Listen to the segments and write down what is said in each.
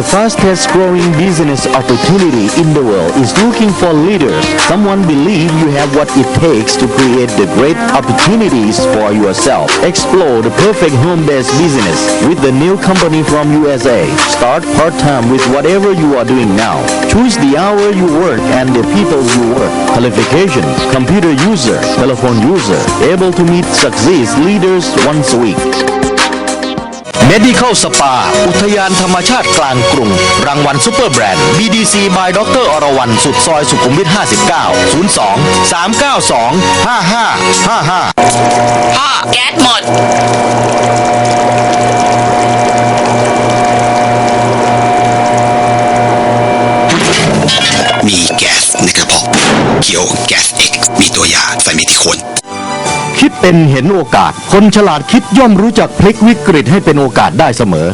The fastest growing business opportunity in the world is looking for leaders. Someone believe you have what it takes to create the great opportunities for yourself. Explore the perfect home-based business with the new company from USA. Start part-time with whatever you are doing now. Choose the hour you work and the people you work. Qualifications, computer user, telephone user, able to meet success leaders once a week. Medical Spa อุทยานธรรมชาติกลางกรุง รางวัลซูเปอร์แบรนด์ BDC by ดรอรวรรณสุดซอยสุขุมวิท 59 02 392 5555 พ่อ แก๊สหมดมีแก๊สในกระเพาะเขียวแก๊สเอ็กมีตัวยาใส่เมทิโคน คิดเป็นเห็นโอกาส คนฉลาดคิดย่อมรู้จักพลิกวิกฤตให้เป็นโอกาสได้เสมอ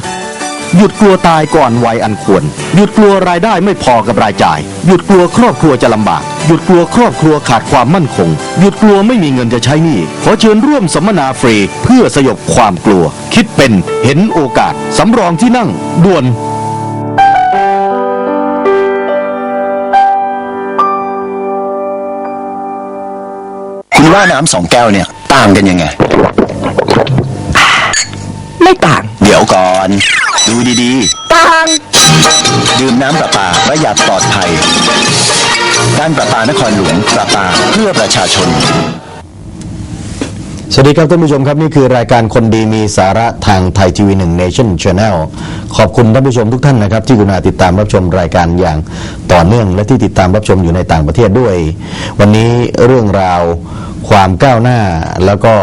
หยุดกลัวตายก่อนวัยอันควร หยุดกลัวรายได้ไม่พอกับรายจ่าย หยุดกลัวครอบครัวจะลำบาก หยุดกลัวครอบครัวขาดความมั่นคง หยุดกลัวไม่มีเงินจะใช้หนี้ขอเชิญร่วมสัมมนาฟรีเพื่อสยบความกลัว คิดเป็นเห็นโอกาสสำรองที่นั่งด่วน คุณว่าน้ำสองแก้วเนี่ย ต่างกันยังไง ไม่ต่าง เดี๋ยวก่อน ดูดีๆต่างดื่มน้ำประปาประหยัดปลอดภัยการประปานครหลวงประปาเพื่อประชาชน สวัสดีครับท่านผู้ชมครับนี่คือรายการคนดีมีสาระทางไทยทีวีหนึ่งเนชั่นชาแนลขอบคุณท่านผู้ชมทุกท่านนะครับ ที่กรุณาติดตามรับชมรายการอย่างต่อเนื่องและที่ติดตามรับชมอยู่ในต่างประเทศด้วย วันนี้เรื่องราว ความก้าวหน้าแล้วก็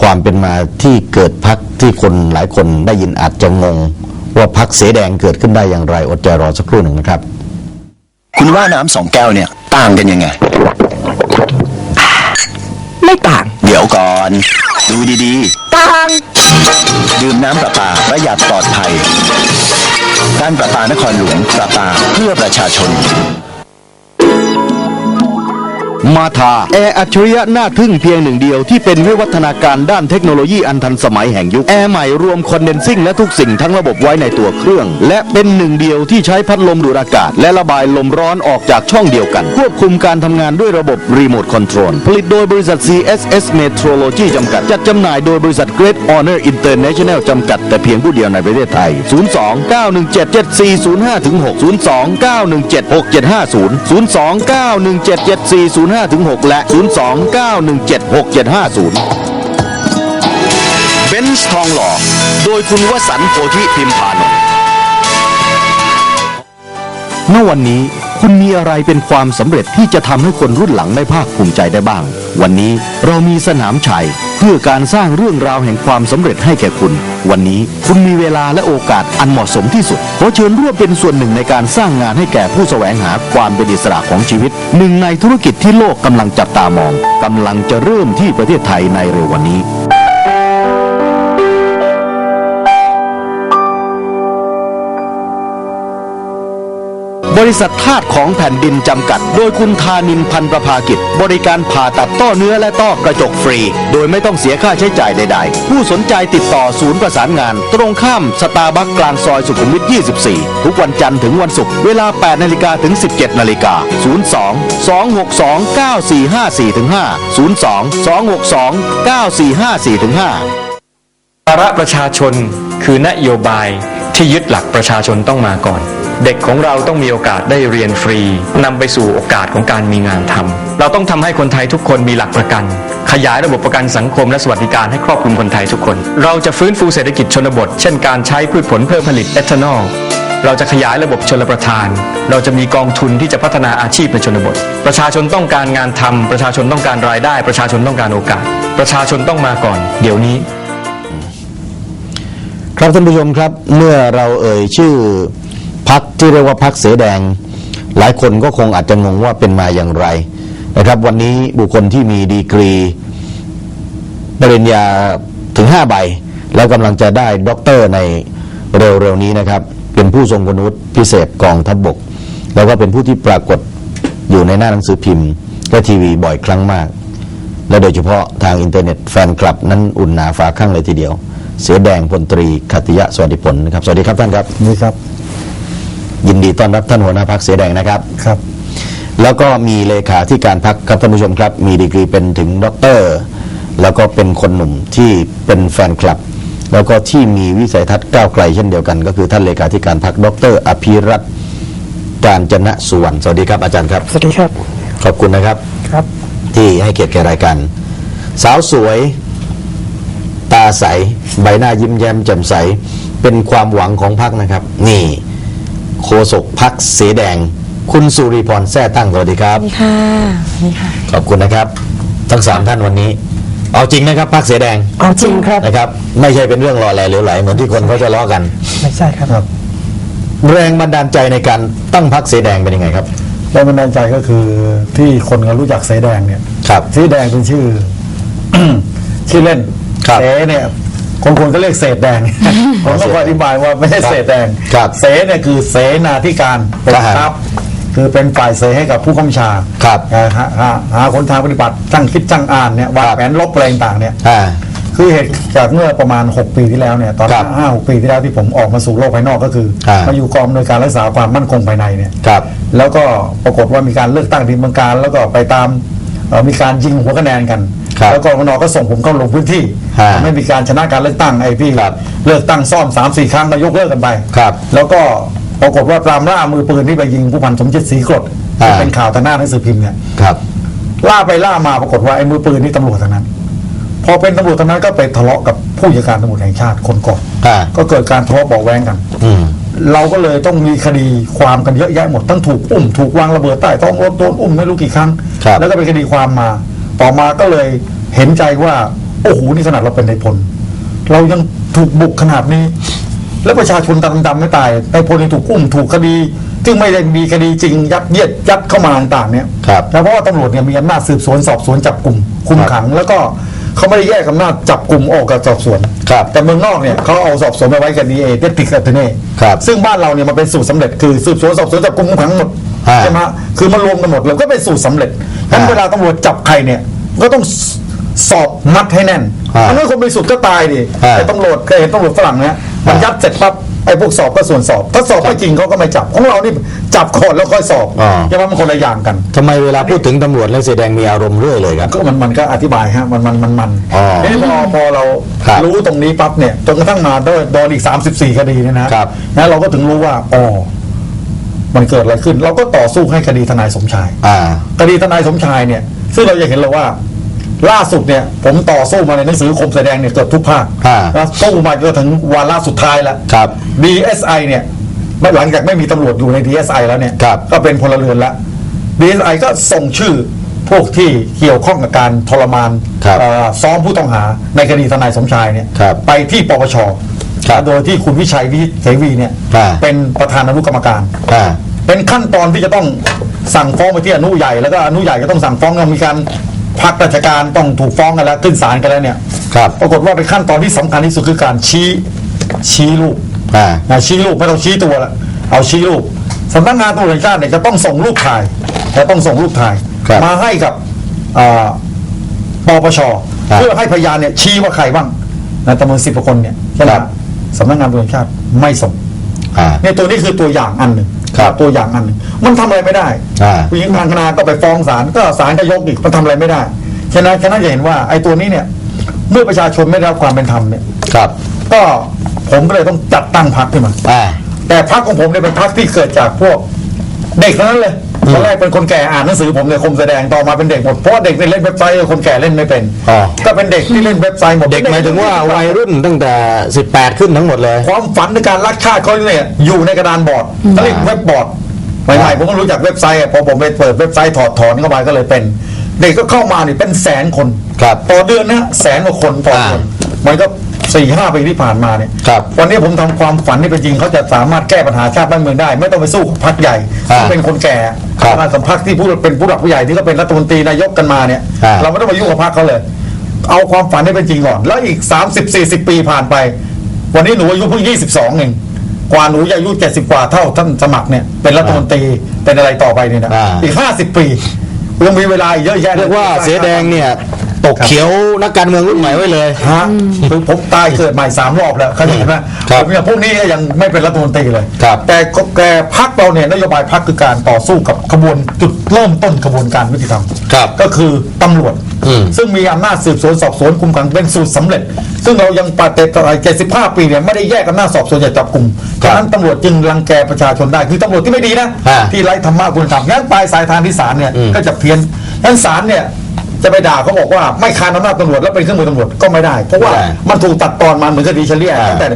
ความเป็นมาที่เกิดพักที่คนหลายคนได้ยินอาจจะงง ว่าพักเสแดงเกิดขึ้นได้อย่างไร อดใจรอสักครู่หนึ่งนะครับ คุณว่าน้ำสองแก้วเนี่ย ต่างกันยังไง ไม่ต่าง เดี๋ยวก่อน ดูดีๆต่างดื่มน้ำประปาประหยัดปลอดภัยการประปานครหลวงประปาเพื่อประชาชน มาทาแอร์อัจฉริยะน่าทึ่งเพียงหนึ่งเดียวที่เป็นวิวัฒนาการด้านเทคโนโลยีอันทันสมัยแห่งยุค แอร์ใหม่รวมคอนเดนซิ่งและทุกสิ่งทั้งระบบไว้ในตัวเครื่อง และเป็นหนึ่งเดียวที่ใช้พัดลมดูดอากาศ และระบายลมร้อนออกจากช่องเดียวกัน ควบคุมการทำงานด้วยระบบรีโมทคอนโทรลผลิตโดยบริษัท CSS Metrology จำกัด จัดจำหน่ายโดยบริษัท Great Honor International จำกัด แต่เพียงผู้เดียวในประเทศไทย 02 917 7405ถึง6 02 917 6750 02 917 7405ถึง6และ 02 917 6750 เบนซ์ทองหล่อ โดยคุณวสันต์โพธิพิมพานนท์เมื่อวันนี้คุณมีอะไรเป็นความสำเร็จที่จะทำให้คนรุ่นหลังได้ภาคภูมิใจได้บ้าง วันนี้เรามีสนามชัย พื่อการสร้างเรื่องราวแห่งความสำเร็จให้แก่คุณ วันนี้คุณมีเวลาและโอกาสอันเหมาะสมที่สุดขอเชิญร่วมเป็นส่วนหนึ่งในการสร้างงานให้แก่ผู้แสวงหาความเป็นอิสระของชีวิต หนึ่งในธุรกิจที่โลกกำลังจับตามองกำลังจะเริ่มที่ประเทศไทยในเร็ววันนี้ บริษัทธาตุของแผ่นดินจำกัด โดยคุณธานินพันประภากิจ บริการผ่าตัดต้อเนื้อและต้อกระจกฟรี โดยไม่ต้องเสียค่าใช้จ่ายใดๆ ผู้สนใจติดต่อศูนย์ประสานงาน ตรงข้ามสตาร์บัคกลางซอยสุขุมวิท 24 ทุกวันจันทร์ถึงวันศุกร์เวลา 8 นาฬิกาถึง 17 นาฬิกา 02 262 9454ถึง5 02 262 9454ถึง5ภาระประชาชนคือนโยบายที่ยึดหลักประชาชนต้องมาก่อน เด็กของเราต้องมีโอกาสได้เรียนฟรีนำไปสู่โอกาสของการมีงานทำเราต้องทำให้คนไทยทุกคนมีหลักประกัน ขยายระบบประกันสังคมและสวัสดิการให้ครอบคลุมคนไทยทุกคน เราจะฟื้นฟูเศรษฐกิจชนบท เช่นการใช้พืชผลเพื่อผลิตเอทานอลเราจะขยายระบบชลประทาน เราจะมีกองทุนที่จะพัฒนาอาชีพในชนบท ประชาชนต้องการงานทำประชาชนต้องการรายได้ ประชาชนต้องการโอกาส ประชาชนต้องมาก่อน เดี๋ยวนี้ ครับท่านผู้ชมครับ เมื่อเราเอ่ยชื่อ พักที่เรียกว่าพักเสแดง หลายคนก็คงอาจจะงงว่าเป็นมาอย่างไรนะครับวันนี้บุคคลที่มีดีกรีปริญญาถึง 5 ใบ แล้วกำลังจะได้ด็อกเตอร์ในเร็วๆนี้นะครับ เป็นผู้ทรงคุณวุฒิพิเศษกองทัพบบก แล้วก็เป็นผู้ที่ปรากฏอยู่ในหน้าหนังสือพิมพ์และทีวีบ่อยครั้งมาก และโดยเฉพาะทางอินเทอร์เน็ตแฟนคลับนั้นอุ่นหนาฝาข้างเลยทีเดียว เสือแดงพลตรีขัตติยะสวัสดิผลนะครับ สวัสดีครับท่านครับนี่ครับ ยินดีต้อนรับท่านหัวหน้าพักเสียแดงนะครับครับ แล้วก็มีเลขาที่การพักครับท่านผู้ชมครับ มีดีกรีเป็นถึงด็อกเตอร์ แล้วก็เป็นคนหนุ่มที่เป็นแฟนคลับ แล้วก็ที่มีวิสัยทัศน์ก้าวไกลเช่นเดียวกัน ก็คือท่านเลขาธิการพักดร อภิรัตน์การจนะสุวรรณสวัสดีครับอาจารย์ครับ สวัสดีครับ ขอบคุณนะครับครับ ที่ให้เกียรติแก่รายการสาวสวย ตาใส ใบหน้ายิ้มแย้มแจ่มใส เป็นความหวังของพักนะครับ นี่ โฆษกพักเสแดง คุณสุริพรแท้ตั้งสวัสดีครับ นี่ค่ะนี่ค่ะ ขอบคุณนะครับ ทั้งสามท่านวันนี้ เอาจริงนะครับพักเสแดงเอาจริงครับ นะครับไม่ใช่เป็นเรื่องรอแหลเหลวไหลเหมือนที่คนเขาจะล้อกัน ไม่ใช่ครับครับ แรงบันดาลใจในการตั้งพักเสแดงเป็นยังไงครับ แรงบันดาลใจก็คือที่คนเขารู้จักเสแดงเนี่ยครับ เสแดงเป็นชื่อ ชื่อเล่นครับ เสเนี่ย คนคนก็เรียกเศษแดงผมต้องอธิบายว่าไม่ใช่เศษแดงครับเสเนี่ยคือเสนาธิการเป็นทหารทัพคือเป็นฝ่ายเสให้กับผู้กำกับชาครับหาหาหาหาคนทางปฏิบัติตั้งคิดตั้งอ่านเนี่ยวางครับแผนลบอะไรต่างๆเนี่ยอ่าคือเหตุจากเมื่อประมาณ 6 ปีที่แล้วเนี่ยตอนครับห้าหกปีที่แล้วที่ผมออกมาสู่โลกภายนอกก็คืออ่ามาอยู่กองโดยการรักษาความมั่นคงภายในเนี่ยครับแล้วก็ปรากฏว่ามีการเลือกตั้งที่เมืองการแล้วก็ไปตามเอ่อมีการยิงหัวคะแนนกัน ครับแล้วกรมนก็ส่งผมเข้าลงพื้นที่ ฮะไม่มีการชนะการเลือกตั้งไอ้พี่ครับเลือกตั้งซ่อม3ามสี่ครั้งก็ยกเลิกกันไปครับแล้วก็ปรากฏว่าตามล่ามือปืนที่ไปยิงผู้พันสมจิตศรีกรดที่อ่าเป็นข่าวทางหน้าหนังสือพิมพ์เนี่ย ครับ ล่าไปล่ามาปรากฏว่าไอ้มือปืนนี่ตำรวจทั้งนั้น พอเป็นตำรวจทั้งนั้นก็ไปทะเลาะกับผู้จัดการตำรวจแห่งชาติคนก่อนอ่า ก็เกิดการทะเลาะเบาะแวงกัน อืม เราก็เลยต้องมีคดีความกันเยอะแยะหมดทั้งถูกอุ้มถูกวางระเบิดใต้ท้องรถโดนอุ้มไม่รู้กี่ครั้ง ครับแล้วก็เป็นคดีความมา ต่อมาก็เลยเห็นใจว่า โอ้โหนี่ขนาดเราเป็นนายพล เรายังถูกบุกขนาดนี้ แล้วประชาชนดำดำไม่ตายนายพลยังถูกอุ้มถูกคดี ซึ่งไม่ได้มีคดีจริงยัดเยียดยัดเข้ามาต่างๆเนี่ยครับ แล้วเพราะว่าตำรวจเนี่ยมีอำนาจสืบสวนสอบสวนจับกลุ่มคุมครับขัง แล้วก็เขาไม่ได้แยกอำนาจจับกลุ่มออกกับสอบสวน ครับ แต่เมืองนอกเนี่ยเขาเอาสอบสวนไปไว้กับดีเอเดติกกับเทเน่ครับ ซึ่งบ้านเราเนี่ยมันเป็นสูตรสำเร็จคือสืบสวนสอบสวนจับกลุ่มคุมขังหมด ฮะ ใช่ไหมฮะคือมันรวมกันหมดเลยก็เป็นสูตรสำเร็จ งั้นฮะเวลาตำรวจจับใครเนี่ย ก็ต้องสอบมัดให้แน่นฮะอันนั้นคนบริสุทธิ์ก็ตายดิฮะไอ้ตำรวจเคยเห็นตำรวจฝรั่งเนี่ยมันฮะยัดเสร็จปั๊บไอ้พวกสอบก็ส่วนสอบ ถ้าสอบไม่จริงเขาก็ไม่จับ ของเรานี่จับก่อนแล้วค่อยสอบอ๋อใช่ไหมมันคนละอย่างกันทำไมเวลาพูดถึงตำรวจแล้วเสแดงมีอารมณ์เรื่อยเลยครับ ก็มันมันก็อธิบายฮะมันมันมันมันอ๋อทีนี้พอพอเราครับรู้ตรงนี้ปั๊บเนี่ยจนกระทั่งมาโดนโดนอีก 34 คดีเนี่ยนะครับนะเราก็ถึงรู้ว่าอ๋อ มันเกิดอะไรขึ้น เราก็ต่อสู้ให้คดีทนายสมชาย อ่า คดีทนายสมชายเนี่ย ซึ่งเราจะเห็นเลยว่า ล่าสุดเนี่ย ผมต่อสู้มาในหนังสือคมแสดงเนี่ยเกือบทุกภาคฮะนะสู้มาจนถึงวาระสุดท้ายแล้ว ครับ DSI เนี่ยไม่หลังจากไม่มีตำรวจอยู่ใน DSI แล้วเนี่ย ครับ ก็เป็นพลเรือนแล้ว DSI ก็ส่งชื่อพวกที่เกี่ยวข้องกับการทรมานครับเอ่อซ้อมผู้ต้องหาในคดีทนายสมชายเนี่ยครับ ไปที่ปปช ครับโดยที่คุณวิชัยวิเสวีเนี่ยอ่า เป็นประธานอนุกรรมการ อ่า เป็นขั้นตอนที่จะต้องสั่งฟ้องไปที่อนุใหญ่แล้วก็อนุใหญ่ก็ต้องสั่งฟ้องแล้วมีการพักราชการต้องถูกฟ้องกันแล้วขึ้นศาลกันแล้วเนี่ยครับ ปรากฏว่าเป็นขั้นตอนที่สำคัญที่สุดคือการชี้ชี้รูป อ่า นะชี้รูปไม่ต้องชี้ตัวละเอาชี้รูปสำนักงานตำรวจแห่งชาติเนี่ยจะต้องส่งรูปถ่ายจะต้องส่งรูปถ่าย ครับมาให้กับอ่าปปชครับเพื่อให้พยานเนี่ยชี้ว่าใครบ้างนะจำนวนสิบกว่าคนเนี่ยใช่ไหมครับ สำนักงานตำรวจแห่งชาติไม่ส่งอ่าเนี่ยตัวนี้คือตัวอย่างอันหนึ่งครับตัวอย่างอันหนึ่งมันทำอะไรไม่ได้อ่าผู้หญิงทางคณะก็ไปฟ้องศาลก็ศาลก็ยกอีกมันทำอะไรไม่ได้ฉะนั้นฉะนั้นจะเห็นว่าไอ้ตัวนี้เนี่ยเมื่อประชาชนไม่ได้รับความเป็นธรรมเนี่ยครับ ก็ผมก็เลยต้องจัดตั้งพรรคขึ้นมาอ่าแต่พรรคของผมเนี่ยเป็นพรรคที่เกิดจากพวกเด็กทั้งนั้นเลย ตอนแรกเป็นคนแก่อ่านหนังสือผมเนี่ยคมแสดงต่อมาเป็นเด็กหมดเพราะว่าเด็กเนี่ยเล่นเว็บไซต์คนแก่เล่นไม่เป็นอ๋อ ก็เป็นเด็กที่เล่นเว็บไซต์หมดเด็กหมายถึงว่าวัยรุ่นตั้งแต่ 18 ขึ้นทั้งหมดเลย ความฝันในการรักชาติเขาเนี่ยอยู่ในกระดานบอร์ดเขาเรียกเว็บบอร์ดใหม่ๆผมก็รู้จักเว็บไซต์อะพอผมไปเปิดเว็บไซต์ถอดถอนเข้าไปก็เลยเป็น เด็กก็เข้ามาเนี่ยเป็นแสนคนครับ ต่อเดือนนะแสนกว่าคนต่อเดือนอ่า มันก็สี่ห้าปีที่ผ่านมาเนี่ยครับวันนี้ผมทำความฝันให้เป็นจริงเขาจะสามารถแก้ปัญหาชาติบ้านเมืองได้ ไม่ต้องไปสู้กับพรรคใหญ่อ่าที่เป็นคนแก่ครับมาสัมพักที่ผู้เป็นผู้หลักผู้ใหญ่ที่ก็เป็นรัฐมนตรีนายกกันมาเนี่ยอ่าเราไม่ต้องไปยุ่งกับพรรคเขาเลย เอาความฝันให้เป็นจริงก่อน แล้วอีก 30 40 ปีผ่านไป วันนี้หนูอายุเพิ่ง22เองกว่าหนูจะอายุ70 กว่าเท่าท่านสมัครเนี่ยเป็นรัฐมนตรีเป็นอะไรต่อไปเนี่ยนะอ่าอีก 50 ปียังมีเวลาอีกเยอะแยะเรียกว่าเสแดงเนี่ย ตกเขียวนักการเมืองรุ่นใหม่ไว้เลย ฮะคือผมตายเกิดใหม่สามรอบแล้วเข้าใจไหมครับผมเนี่ยพวกนี้ก็ยังไม่เป็นรัฐมนตรีเลย ครับแต่ก็แต่พักเราเนี่ยนโยบายพักคือการต่อสู้กับขบวนจุดเริ่มต้นขบวนการยุติธรรมครับก็คือตำรวจ อืม ซึ่งมีอำนาจสืบสวนสอบสวนคุมขังเป็นสูตรสำเร็จ ซึ่งเรายังปฏิบัติ75ปีเนี่ยไม่ได้แยกอำนาจสอบสวนอย่าจับกลุ่มครัฉะบนั้นตำรวจจึงรังแกประชาชนได้คือตำรวจที่ไม่ดีนะอ่าที่ไร้ธรรมะคุณธรรมงั้นปลายสายทางที่ศาลเนี่ยอืม ก็จะเพี้ยนงั้นศาลเนี่ย จะไปด่าเขาบอกว่าไม่คานอำนาจตำรวจแล้วเป็นเครื่องมือตำรวจก็ไม่ได้ เพราะว่าไม่ได้มันถูกตัดตอนมาเหมือนคดีเฉลี่ยอ่าตั้งแต่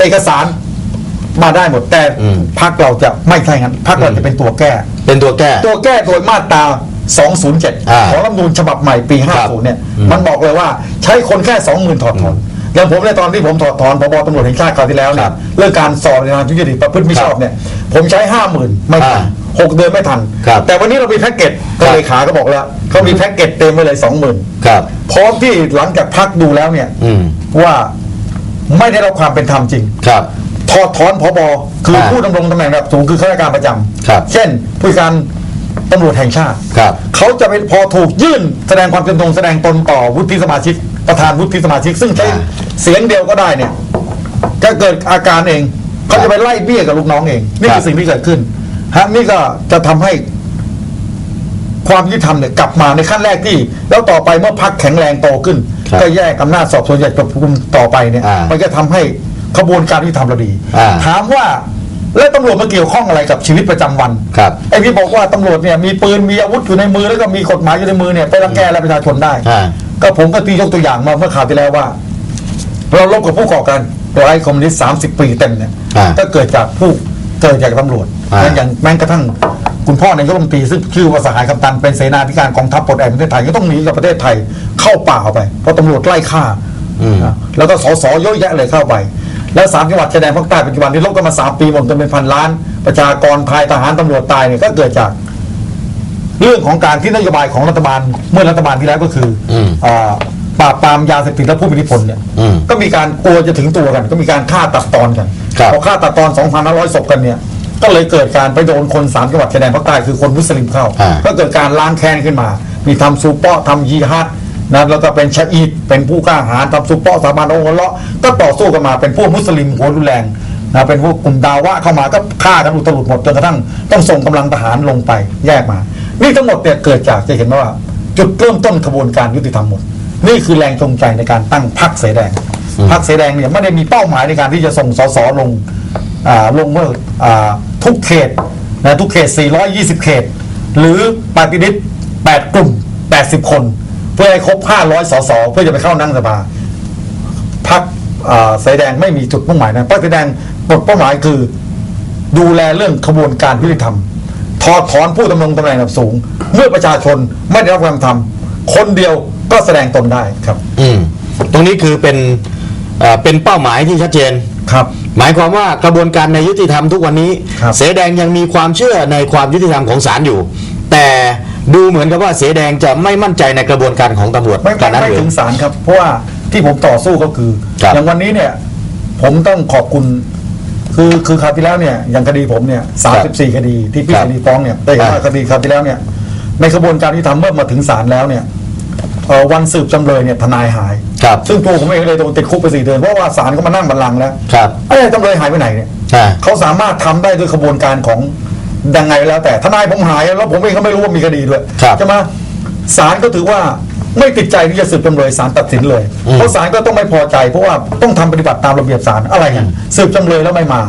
เอกสารมาได้หมดแต่อืม พักเราจะไม่ใช่งั้นพักเราจะเป็นตัวแก้ เป็นตัวแก้ ตัวแก้โดยมาตรา อ่า207 ของรัฐธรรมนูญฉบับใหม่ปี ครับ50 เนี่ย อืมมันบอกเลยว่าใช้คนแค่ 20,000 ถอดถอนอย่างผมในยตอนที่ผมถอดถอนพบตำรวจแห่งชาติคราวที่แล้วเนี่ครัยบเรื่องการสอบในทางทุจริตประพฤติมิชอบเนี่ย ผมใช้ 50,000 ไม่ทันอ่า หกเดือนไม่ทัน ครับแต่วันนี้เรามีแพ็กเกจครัก็บเลขาก็บอกแล้วเขามีแพ็กเกจเต็มไปเลย 20,000ครับ พร้อมที่หลังจากพักดูแล้วเนี่ยอืม ว่าไม่ได้รับความเป็นธรรมจริง ครับ ถอดถอนพบคืออ่าผู้ดำรงตำแหน่งระดับสูงคือข้าราชการประจำครับเช่นผู้การตำรวจแห่งชาติ ครับ เขาจะไปพอถูกยื่นแสดงความจำนงแสดงตนต่อวุฒิสมาชิก ประธานวุฒิสมาชิก ซึ่งใช้อ่าเสียงเดียวก็ได้เนี่ยก็เกิดอาการเอง เขาจะไปไล่เบี้ยกับลูกน้องเอง นี่ครัคือบสิ่งที่เกิดขึ้น ฮะนี่ก็จะทำให้ความยุติธรรมเนี่ยกลับมาในขั้นแรกที่ แล้วต่อไปเมื่อพักแข็งแรงโตขึ้นครับก็แยกอำนาจสอบสวนใหญ่กับคุมต่อไปเนี่ยอ่ามัมันจะทำให้ขบวนการยุติธรรมเราดีอ่าถามว่าแล้วตำรวจมาเกี่ยวข้องอะไรกับชีวิตประจำวันครับไอ้ที่บอกว่าตำรวจเนี่ยมีปืนมีอาวุธอยู่ในมือแล้วก็มีกฎหมายอยู่ในมือเนี่ยไปรังแกอะไรประชาชนได้อ่าก็ผมก็ตียกตัวอย่างมาเมื่อข่าวที่แล้วว่า เราลบกับผู้ก่อการร้ายคอมมิวนิสต์สามสิบปีเต็มเนี่ยอ่าก็เกิดจากผู้ เกิดจากตำรวจอ่าอย่างแม้กระทั่งคุณพ่อนายกรัฐมนตรีซึ่งชื่อว่าสหายคำตันเป็นเสนาธิการกองทัพปลดแอกประเทศไทยก็ต้องหนีจากประเทศไทยเข้าป่าไปเพราะตำรวจไล่ฆ่าอืมนะแล้วก็สสเยอะแยะเลยเข้าไป แล้วสามจังหวัดชายแดนภาคใต้ปัจจุบันที่ลบกันมาสามปีหมดจนเป็นพันล้าน ประชากรไทยทหารตำรวจตายเนี่ยก็เกิดจาก เรื่องของการที่นโยบายของรัฐบาลเมื่อรัฐบาลที่แล้วก็คืออมอ่า ปราบปรามยาเสพติดและผู้มีอิทธิพลเนี่ยอืมก็มีการกลัวจะถึงตัวกัน ก็มีการฆ่าตัดตอนกันครับพอฆ่าตัดตอน2,500ศพกันเนี่ยก็เลยเกิดการไปโดนคนสามจังหวัดชายแดนภาคใต้คือคนมุสลิมเข้า อ่า ก็เกิดการล้างแค้นขึ้นมา มีทำซูเปาะทำยีฮัดนะแล้วก็เป็นชะอีดเป็นผู้กล้าหาญทำซูเปาะสาบานองค์อัลเลาะห์ก็ต่อสู้กันมาเป็นพวกมุสลิมหัวรุนแรงนะเป็นพวกกลุ่มดาวะเข้ามาก็ฆ่ากันอุตลุดหมดจนกระทั่งต้องส่งกำลังทหารลงไปแยกมา นี่ทั้งหมดเนี่ยเกิดจากจะเห็นว่า จุดเริ่มต้นขบวนการยุติธรรมหมด นี่คือแรงจูงใจในการตั้งพรรคเสแดงพรรคเสแดงเนี่ยไม่ได้มีเป้าหมายในการที่จะส่งสสลงอ่าลงเมื่ออ่าทุกเขตนะทุกเขต 420 เขต หรือปฏิริษี8กลุ่ม 80 คน เพื่อให้ครบ 500 สสเพื่อจะไปเข้านั่งสภาพรรคอ่าสายแดงไม่มีจุดมุ่งหมายนะพรรคสายแดงบทเป้าหมายคือดูแลเรื่องขบวนการยุติธรรมถอดถอนผู้ดำรงตำแหน่งระดับสูง เมื่อประชาชนไม่ได้รับความธรรมคนเดียว ก็แสดงตนได้ครับอืมตรงนี้คือเป็นเอ่อเป็นเป้าหมายที่ชัดเจน ครับ หมายความว่ากระบวนการในยุติธรรมทุกวันนี้ ครับ เสแดงยังมีความเชื่อในความยุติธรรมของศาลอยู่ แต่ดูเหมือนกับว่าเสแดงจะไม่มั่นใจในกระบวนการของตำรวจไม่กาไม่รนั้นไม่หรือถึงศาลครับ เพราะว่าที่ผมต่อสู้ก็คือครับอย่างวันนี้เนี่ย ผมต้องขอบคุณ คือคือคราวที่แล้วเนี่ยอย่างคดีผมเนี่ยสามสิบสี่คดีที่พี่ครับคดีฟ้องเนี่ยได้เห็นว่าอ่าคดีคราวที่แล้วเนี่ย ในกระบวนการที่ทำเมื่อมาถึงศาลแล้วเนี่ย เอ่อวันสืบจำเลยเนี่ยทนายหาย ครับ ซึ่งตัวผมเองเลยโดนติดคุกไปสี่เดือนเพราะว่าศาลก็มานั่งบัลลังก์แล้วครับไอ้จำเลยหายไปไหนเนี่ยอ่า เขาสามารถทำได้ด้วยกระบวนการของยังไงแล้วแต่ทนายผมหายแล้วผมเองก็ไม่รู้ว่ามีคดีด้วยครับใช่ไหมศาลก็ถือว่าไม่ติดใจที่จะสืบจำเลยศาลตัดสินเลย อืม เพราะศาลก็ต้องไม่พอใจ เพราะว่าต้องทำปฏิบัติตามระเบียบศาลอะไรกันสืบจำเลยแล้วไม่มา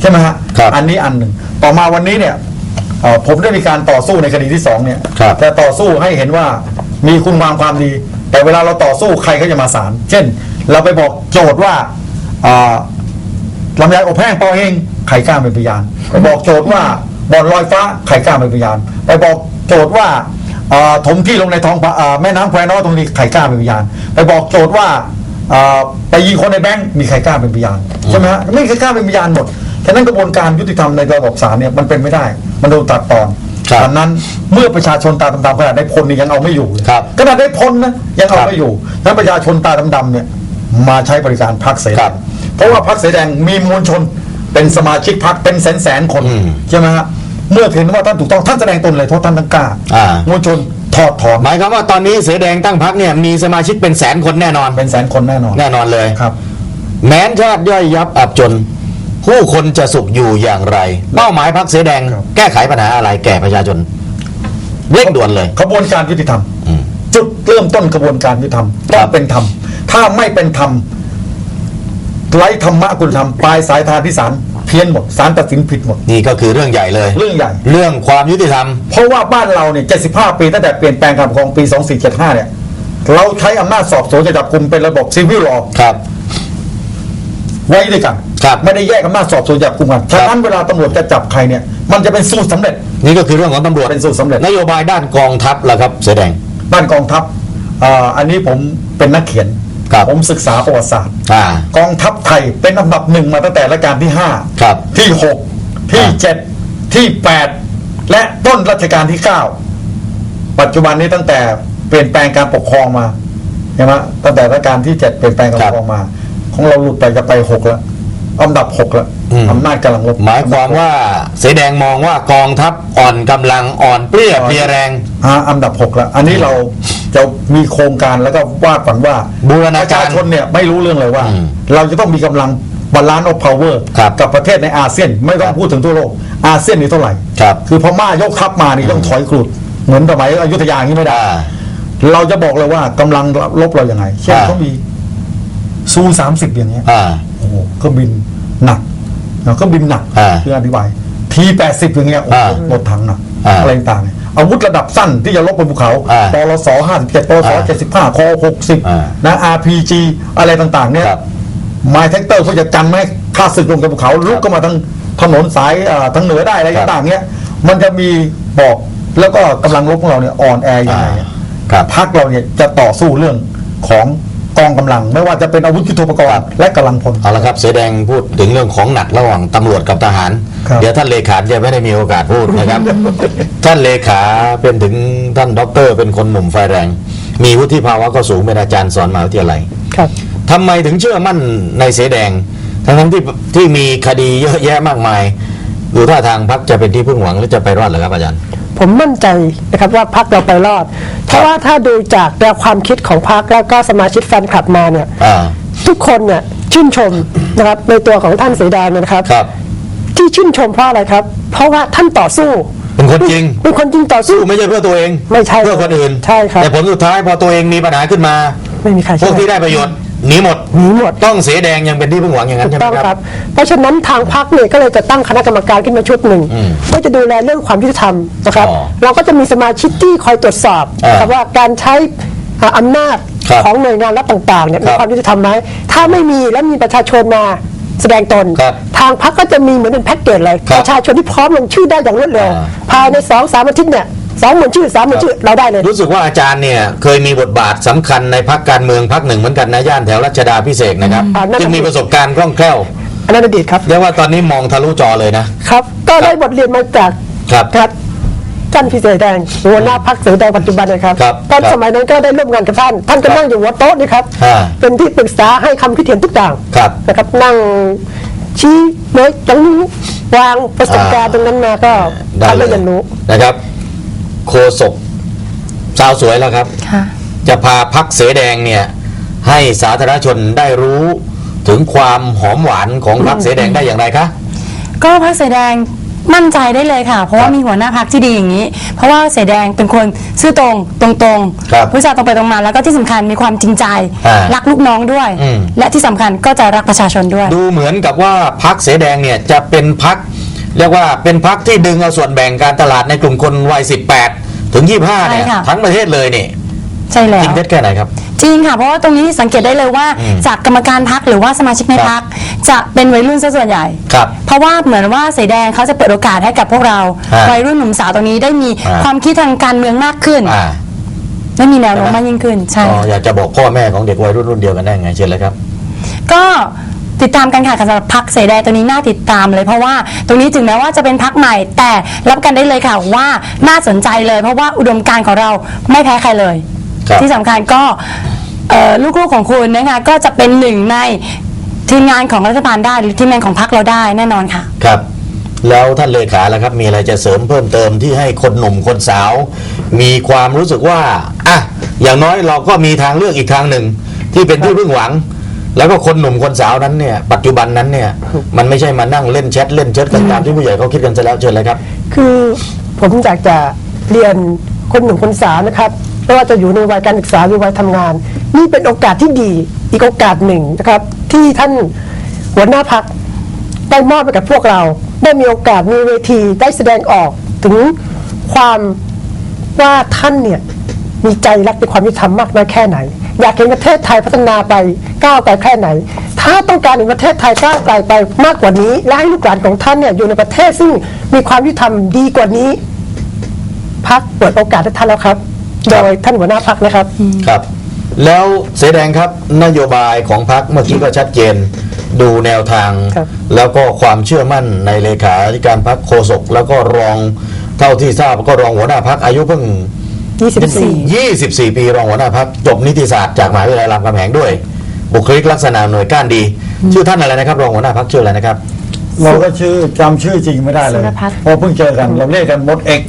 ใช่ไหมฮะครับอันนี้อันหนึ่งต่อมาวันนี้เนี่ยเอ่อผมได้มีการต่อสู้ในคดีที่สองเนี่ยครับ แต่ต่อสู้ให้เห็นว่า มีคุณงามความดี แต่เวลาเราต่อสู้ใครก็จะมาศาลเช่น เราไปบอกโจทย์ว่าลำไยอบแห้งปอเองใครกล้าเป็นพยาน ไปบอกโจทย์ว่าบ่อนลอยฟ้าใครกล้าเป็นพยาน ไปบอกโจทย์ว่าถมที่ลงในท้องอแม่น้ำแควน้อยตรงนี้ใครกล้าเป็นพยาน ไปบอกโจทย์ว่าไปยิงคนในแบงค์มีใครกล้าเป็นพยานใช่ไหมฮะไม่มีใครกล้าเป็นพยานหมดฉะนั้นกระบวนการยุติธรรมในระบบศาลเนี่ยมันเป็นไม่ได้ มันโดนตัดตอน ครับดังนั้นเมื่อประชาชนตาดำๆขนาดได้พลนี่ยังเอาไม่อยู่เลยครับขนาดได้พลนะยังเอาครับไม่อยู่ฉะนั้นประชาชนตาดำๆเนี่ยมาใช้บริการพรรคเสครัรีบ เพราะว่าพรรคเสรีแดงมีมวลชนเป็นสมาชิกพรรคเป็นแสนแสนๆคนอืมใช่ไหมฮะเมื่อเห็นว่าท่านถูกต้องท่านแสดงตนเลยเพราะท่านทั้งกล้าอ่า มวลชนถอดถอนหมายความว่าตอนนี้เสือแดงตั้งพักเนี่ยมีสมาชิกเป็นแสนคนแน่นอน เป็นแสนคนแน่นอนแน่นอนเลย ครับ แม้นชาติย่อยยับอับจน ผู้คนจะสุขอยู่อย่างไร เป้าหมายพักเสือแดง ครับ แก้ไขปัญหาอะไรแก่ประชาชนเร่งด่วนเลย ขบวนการยุติธรรม อืม จุดเริ่มต้นกระบวนการยุติธรรมครัต้องบเป็นธรรม ถ้าไม่เป็นธรรมไร้ธรรมะคุณธรรมปลายสายทางที่ศาลเพี้ยนหมดศาลตัดสินผิดหมด นี่ก็คือเรื่องใหญ่เลย เรื่องใหญ่ เรื่องความยุติธรรม เพราะว่าบ้านเราเนี่ย 75 ปีตั้งแต่เปลี่ยนแปลงการปกครองปี 2475 เนี่ย เราใช้อำนาจสอบสวนจะจับกลุ่มเป็นระบบซีวิลลอครับ ไว้ด้วยกันครับ ไม่ได้แยกอำนาจสอบสวนจับกลุ่มกันฉะนั้นเวลาตำรวจจะจับใครเนี่ย มันจะเป็นสูตรสำเร็จ นี่ก็คือเรื่องของตำรวจเป็นสูตรสำเร็จนโยบายด้านกองทัพล่ะครับเสือแดงด้านกองทัพอ่าอันนี้ผมเป็นนักเขียนครับผมศึกษาประวัติศาสตร์อ่ากองทัพไทยเป็นอันดับหนึ่งมาตั้งแต่รัชกาลที่ห้าครับที่หกที่อ่าเจ็ดที่แปดและต้นรัชกาลที่เก้าปัจจุบันนี้ตั้งแต่เปลี่ยนแปลงการปกครองมาใช่ไหมตั้งแต่รัชกาลที่เจ็ดเปลี่ยนแปลงการปกครองมา ของเราหลุดไปจะไปหกแล้วอันดับหกแล้วอืมอำนาจกำลังลดหมายความว่าเสือแดงมองว่ากองทัพอ่อนกำลังอ่อนเปรี้ยเพลียแรงอ่าอันดับหกแล้วอันนี้เราจะมีโครงการแล้วก็วาดฝันว่าบูรณาประกาชารชนเนี่ยไม่รู้เรื่องเลยว่าอืมเราจะต้องมีกำลังบาลานซ์ออฟพาวเวอร์ครับกับประเทศในอาเซียน ไม่ต้อคงรับพูดถึงทั่วโลกอาเซียนนี่เท่าไหร่ครับคือพม่ายกทัพมานี่ต้องถอยกรุดเหมือนสมัยอยุธยาอย่างนี้ไม่ได้อ่าเราจะบอกเลยว่ากำลังลบเราอย่างไงเช่นอ่าเขามี ซูสามสิบอย่างเงี้ยอ่า โอ้โหเครื่องบินหนักนะเครื่องบินหนักอ่าคืออธิบายทีแปดสิบอย่างเงี้ยโอ้โหอ่ารถถังหนักอ่าอะไรต่างๆเนี่ยอาวุธระดับสั้นที่จะลบบนภูเขาอ่าปลสห้าสิบเจ็ดปลสอ่าเจ็ดสิบห้าคอหกสิบอ่านะ RPG อะไรต่างๆเนี่ยครับ ไมล์แท็กเตอร์เพื่อจะกันไม่ให้ข้าศึกลงกับภูเขาลุกก็มาทั้งถนนสายอ่าทางเหนือได้อะไรครับต่างๆเนี่ยมันจะมีบอกแล้วก็กำลังรบของเราเนี่ยอ่อนแอยังไงเนี่ย ครับพักเราเนี่ยจะต่อสู้เรื่องของ กองกำลัง ไม่ว่าจะเป็นอาวุธยุทโธปกรครัณ์บและกำลังพลเอาละครับเสือแดงพูดถึงเรื่องของหนักระหว่างตำรวจกับทหารครับเดี๋ยวท่านเลขาจะไม่ได้มีโอกาสพูดนะครับ ท่านเลขาเป็นถึงท่านด็อกเตอร์เป็นคนหนุ่มไฟแรง มีวุฒิภาวะก็สูงเป็นอาจารย์สอนมหาวิทยาลัยครับทำไมถึงเชื่อมั่นในเสือแดงทั้งทั้งๆที่ที่มีคดีเยอะแยะมากมาย ดูท่าทางพักจะเป็นที่พึ่งหวังหรือจะไปรอดเหรือครับอาจารย์ ผมมั่นใจนะครับว่าพักเราไปรอด เพราะว่าถ้าดูจากแนวความคิดของพักแล้วก็สมาชิกแฟนคลับมาเนี่ยอ่า ทุกคนเนี่ยชื่นชมนะครับในตัวของท่านเสดางเนี่ยนะครับ ครับ ที่ชื่นชมเพราะอะไรครับ เพราะว่าท่านต่อสู้เป็นคนจริง เป็นคนจริงต่อสู้ สู้ไม่ใช่เพื่อตัวเองไม่ใช่เพื่อคนอื่นใช่ครับ แต่ผลสุดท้ายพอตัวเองมีปัญหาขึ้นมา ไม่มีใครพเชื่วกอที่ได้ประโยชน์ หนีหมดหนีหมด ต้องเสียแดงยังเป็นที่พึ่งหวังอย่างนั้นถูใช่กไหมต้องคครัรับ บ เพราะฉะนั้นทางพักเนี่ยก็เลยจะตั้งคณะกรรมการขึ้นมาชุดหนึ่งอืมเพื่อจะดูแลเรื่องความยุติธรรมนะครับ อ๋อเราก็จะมีสมาชิกที่คอยตรวจสอบอ่านะครับว่าการใช้อ่าอำนาจครับของหน่วยงานรัฐต่างๆเนี่ยคมีรับความยุติธรรมไหมถ้าไม่มีแล้วมีประชาชนมาแสดงตน ครับทางพักก็จะมีเหมือนเป็นแพ็กเกจเลยครับประชาชนที่พร้อมลงชื่อได้อย่างรวดเร็วอ่า ภายในสองสามอาทิตย์เนี่ย สองหมื่นชื่อสามหมื่นชื่อเราได้เลย รู้สึกว่าอาจารย์เนี่ยเคยมีบทบาทสำคัญในพักการเมืองพักหนึ่งเหมือนกันนะย่านแถวรัชดาพิเศษกนะครับอ่านั่นจึงมีประสบการณ์คล่องแคล่วอันนั้นอดีตครับ เรียกว่าตอนนี้มองทะลุจอเลยนะ ครับ ก็ได้บทเรียนมาจากครับครับท่านพิเศษแดงหัวหน้าพักเสือแดงปัจจุบันนะครับครับตอนครับสมัยนั้นก็ได้ร่วมงานกับท่าน ท่านก็ครับนั่งอยู่หัวโต๊ะนี่ครับอ่าเป็นที่ปรึกษาให้คำคิดเห็นทุกอย่างครับนะครับนั่งชี้เนยตรงนี้วางประสบการณ์ตรงนั้นมาก็ได้ทำเลให้ยเรียนรู้ นะครับ โคศกสาวสวยแล้วครับ ค่ะ จะพาพักเสแดงเนี่ย ให้สาธารณชนได้รู้ถึงความหอมหวานของพักเสแดงได้อย่างไรคะ ก็พรรคเสอแดงมั่นใจได้เลยค่ะ เพราะว่ามีหัวหน้าพักที่ดีอย่างนี้ เพราะว่าเสอแดงเป็นคนซื่อตรงตรงตรงๆครับพูดจาตรงไปตรงมาแล้วก็ที่สำคัญมีความจริงใจ อ่ารัรักลูกน้องด้วย อืม และที่สำคัญก็จะรักประชาชนด้วย ดูเหมือนกับว่าพักเสแดงเนี่ยจะเป็นพัก เรียกว่าเป็นพักที่ดึงเอาส่วนแบ่งการตลาดในกลุ่มคนวัย 18 ถึง 25 เนี่ย ใช่ค่ะ ทั้งประเทศเลยนี่ใช่แล้จริวงเท็จแค่ไหนครับ จริงค่ะ เพราะว่าตรงนี้สังเกตได้เลยว่า อืมจากกรรมการพักหรือว่าสมาชิกในครับพักจะเป็นวัยรุ่นซะส่วนใหญ่ ครับเพราะว่าเหมือนว่าเสอแดงเขาจะเปิดโอกาสให้กับพวกเราฮะวัยรุ่นหนุ่มสาวตรงนี้ได้มีอ่าความคิดทางการเมืองมากขึ้นอ่าและมีแนวโน้มใช่ไหมมากยิ่งขึ้นใช่ อ๋ออยากจะบอกพ่อแม่ของเด็กวัยรุ่นรุ่นเดียวกันได้ไงเชิญเลยครับ ก็ ติดตามกันค่ะสำหรับพักเสแดงตัวนี้น่าติดตามเลย เพราะว่าตรงนี้ถึงแม้ว่าจะเป็นพักใหม่ แต่รับกันได้เลยค่ะว่าน่าสนใจเลย เพราะว่าอุดมการณ์ของเราไม่แพ้ใครเลย ครับ ที่สำคัญก็เอ่อลูกๆของคุณนะคะก็จะเป็นหนึ่งในทีมงานของรัฐบาลได้หรือทีมงานของพักเราได้แน่นอนค่ะ ครับ แล้วท่านเลขาล่ะครับ มีอะไรจะเสริมเพิ่มเติมที่ให้คนหนุ่มคนสาว มีความรู้สึกว่าอะอย่างน้อยเราก็มีทางเลือกอีกทางหนึ่ง ที่เป็นที่พึ่งหวัง แล้วก็คนหนุ่มคนสาวนั้นเนี่ยปัจจุบันนั้นเนี่ยมันไม่ใช่มานั่งเล่นแชทเล่นเชิดกันตามที่ผู้ใหญ่เขาคิดกันซะแล้วเชิญเลยครับ คือผมอยากจะเรียนคนหนุ่มคนสาวนะครับไม่ว่าจะอยู่ในวัยการศึกษาหรือวัยทำงาน นี่เป็นโอกาสที่ดีอีกโอกาสหนึ่งนะครับ ที่ท่านหัวหน้าพักได้มอบไปกับพวกเรา ได้มีโอกาสมีเวทีได้แสดงออกถึงความว่าท่านเนี่ย มีใจรักในความยุติธรรมมากน้อยแค่ไหน อยากเห็นประเทศไทยพัฒนาไปก้าวไกลแค่ไหน ถ้าต้องการเห็นประเทศไทยก้าวไกลไปมากกว่านี้ และให้ลูกหลานของท่านเนี่ยอยู่ในประเทศซึ่งมีความยุติธรรมดีกว่านี้พักเปิดโอกาสให้ท่านแล้วครับ โดยท่านหัวหน้าพักนะครับ ครับ แล้วเสอแดงครับนโยบายของพรรคเมื่อกี้ก็ชัดเจนดูแนวทาง ครับ แล้วก็ความเชื่อมั่นในเลขาธิการพรรคโฆษกแล้วก็รองเท่าที่ทราบก็รองหัวหน้าพรรคอายุเพิ่ง 24 24 ปีรองหัวหน้าพักจบนิติศาสตร์จากมหาวิทยาลัยรามคำแหงด้วย บุคลิกลักษณะหน่วยก้านดี ชื่อท่านอะไรนะครับรองหัวหน้าพักชื่ออะไรนะครับ เราก็ชื่อจำชื่อจริงไม่ได้เลย สุรพัฒน์ เพราะเพิ่งเจอกันเราเรียกกันมดเอก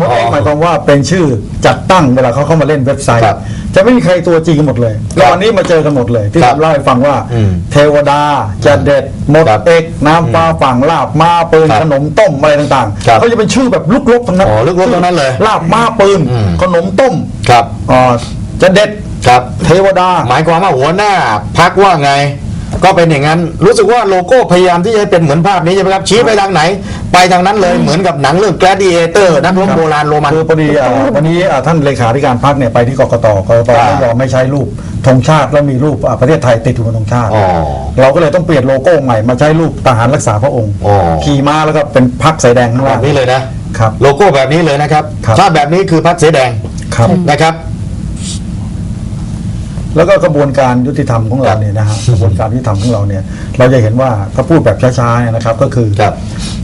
มดเอกหมายความว่าเป็นชื่อจัดตั้งเวลาเขาเข้ามาเล่นเว็บไซต์ ครับ จะไม่มีใครตัวจริงกันหมดเลยแล้ววันนี้มาเจอกันหมดเลย ที่ครัผบมเล่าให้ฟังว่า อืมเทวดาจะเด็ดมดครับเอกน้ำปลาฝั่งลาบมาปืนครับขนมต้มอะไรต่างครับๆเขาจะเป็นชื่อแบบลุกลบทั้งนั้นอ๋อลึกลบทั้งนั้นเลยลาบมาปืนอืม ขนมต้มครับอ่าจะเด็ดครับ เทวดา หมายความว่าหัวหน้าพักว่าไง ก็เป็นอย่างนั้น รู้สึกว่าโลโก้พยายามที่จะให้เป็นเหมือนภาพนี้ใช่ไหมครับ ชี้ไปทางไหน ไปทางนั้นเลยเหมือนกับหนังเรื่อง Gladiator นักรบโบราณโรมัน คือพอดีอ่าวันนี้อ่าท่านเลขาธิการพักเนี่ยไปที่กกตกกตอ่าไม่ยอมไม่ใช้รูปธงชาติแล้วมีรูปอ่าประเทศไทยติดอยู่บนธงชาติ อ๋อ เราก็เลยต้องเปลี่ยนโลโก้ใหม่มาใช้รูปทหารรักษาพระองค์อ๋อ ขี่ม้าแล้วก็เป็นพักสายแดงข้างแบล่างบนี้เลยนะ ครับ โลโก้แบบนี้เลยนะครับครับ ถ้าแบบนี้คือพักเสอแดงครับ นะครับ แล้วก็กระบวนการยุติธรรมของเราเนี่ยนะฮะกระบวนการยุติธรรมของเราเนี่ย เราจะเห็นว่าถ้าพูดแบบช้าๆเนี่ยนะครับ ก็คือครับ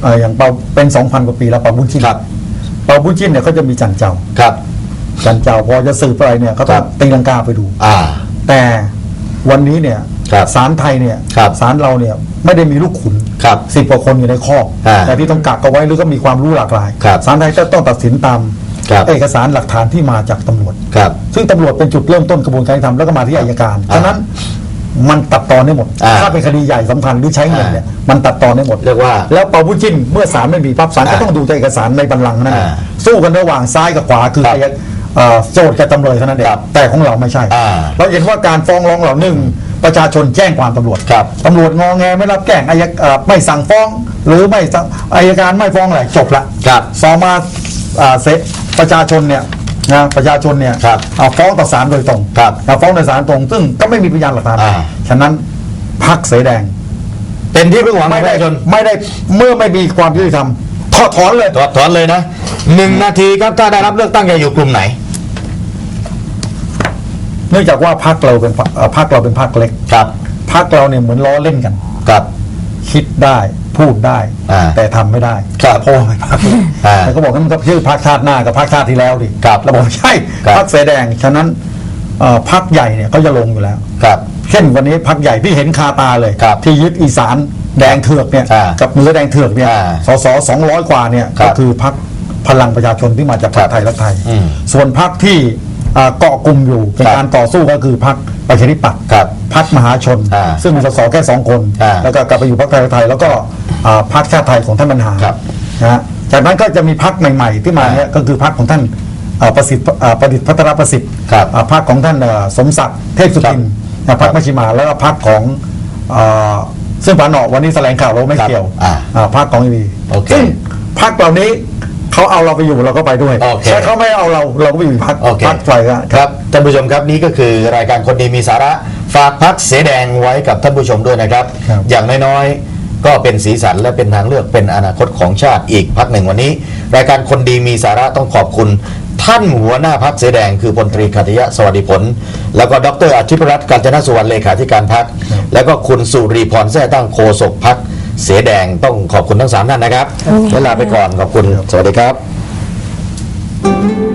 เอ่ออย่างเปาเป็น 2,000 กว่าปีแล้วเปาบุญจินครับ เปาบุญจินเนี่ยเขาจะมีจันเจ้าครับ จันเจ้าพอจะสืบอะไรเนี่ยเขาต้อครังบ ตีลังกาไปดู อ่า แต่วันนี้เนี่ยครับศาลไทยเนี่ยครับศาลเราเนี่ยไม่ได้มีลูกขุนครับสิบกว่าคนอยู่ในคอกอ่าแต่ที่ต้องกักเอาไว้หรือก็มีความรู้หลากหลายครับศาลไทยจะต้องตัดสินตาม ครับเอกสารหลักฐานที่มาจากตำรวจครับ ซึ่งตำรวจเป็นจุดเริ่มต้นกระบวนการยุติธรรมแล้วก็มาที่อายการอ่าฉะนั้นมันตัดตอนได้หมดอ่าถ้าเป็นคดีใหญ่สำคัญหรือใช้เงินเนี่ยมันตัดตอนได้หมดเรียกว่า แล้วเปาบุญจินเมื่อศาลไม่มีปั๊บศาลก็อ่าต้องดูจากเอกสารในบัลลังก์นั่นเองอ่าสู้กันระหว่างซ้ายกับขวาคือครับอายเอ่อโจทย์กับจำเลยเท่านั้นเองครับแต่ของเราไม่ใช่อ่าเราเห็นว่าการฟ้องร้องเหล่าหนึ่งประชาชนแจ้งความตำรวจครับตำรวจงอแงไม่รับแจ้งอายเอ่อไม่สั่งฟ้อง หรือไม่สั่งอายการไม่ฟ้องอะไรจบละครับสองมาอ่าเส ประชาชนเนี่ยนะประชาชนเนี่ยครับเอาฟ้องต่อศาลโดยตรงครับเอาฟ้องโดยศาลตรง ซึ่งก็ไม่มีพยานหลักฐานอ่า ฉะนั้นพักเสแดงเป็นที่พึ่งหวังของไม่ประได้ชาชนไม่ได้เมื่อไม่มีความยุติธรรมถอดถอนเลย ถอดถอนเลยนะหนึ่งนาทีครับถ้าได้รับเลือกตั้งจะอยู่กลุ่มไหน เนื่องจากว่าพักเราเป็นพรรคเอ่อพักเราเป็นพักเล็กครับ พักเราเนี่ยเหมือนล้อเล่นกัน ครับ คิดได้ พูดได้ อ่าแต่ทำไม่ได้ครับโอ้ยพักอ่าแต่ก็บอกว่ามันก็ชื่อพักชาติหน้ากับพักชาติที่แล้วดิครับแล้วบอกใช่ครับ พักเสแดงฉะนั้นเอ่อพักใหญ่เนี่ยเขาจะลงอยู่แล้ว ครับ เช่นวันนี้พักใหญ่ที่เห็นคาตาเลย ครับที่ยึดอีสานแดงเถือกเนี่ยอ่ากับเนื้อแดงเถือกเนี่ยอ่าสสสองร้อยกว่าเนี่ยครัก็บคือพักพลังประชาชนที่มาจากพรรคไทยรักไทย อืมส่วนพักที่ อ่าเกาะกลุ่มอยู่เป็นครับการต่อสู้ก็คือพักประชาธิปัตย์ครับพักมหาชน อ่าซึ่งมีสสแค่สองคน อ่าแล้วก็กลับไปอยู่พักไทยรักไทย แล้วก็อ่าพักชาติไทยของท่านบรรหารครับนะฮะจากนั้นก็จะมีพักใหม่ๆ ที่มาเนี่ยก็คือพักของท่านอ่าประสิทธิ์อ่าประดิษฐ์พัทรประสิทธิ์ครับอ่าพักของท่านอ่าสมศักดิ์เทพสุทินนะพักมชชิมาแล้วก็พักของอ่าซึ่งผาหนอวันนี้แถลงข่าวเราไม่ครับเกี่ยวอ่าอ่าพักของอีวีโอเค ซึ่งพักเหล่านี้ เขาเอาเราไปอยู่เราก็ไปด้วยโอเคถ้าเขาไม่เอาเราเราก็ไปอยู่พักโอเค พักไฟก็ครับท่านผู้ชมครับนี่ก็คือรายการคนดีมีสาระฝากพักเสแดงไว้กับท่านผู้ชมด้วยนะครับ ครับ อย่างน้อยๆก็เป็นสีสันและเป็นทางเลือกเป็นอนาคตของชาติอีกพักหนึ่งวันนี้ รายการคนดีมีสาระต้องขอบคุณ ท่านหัวหน้าพักเสแดงคือพลตรีคัตยะสวัสดิผล แล้วก็ดรอาทิตย์รัตน์กาญจนสุวรรณเลขาธิการพักแล้วก็คุณสุรีพรแท้ตั้งโฆษกพัก เสแดงต้องขอบคุณทั้งสามท่านนะครับ เวลาไปก่อนขอบคุณ สวัสดีครับ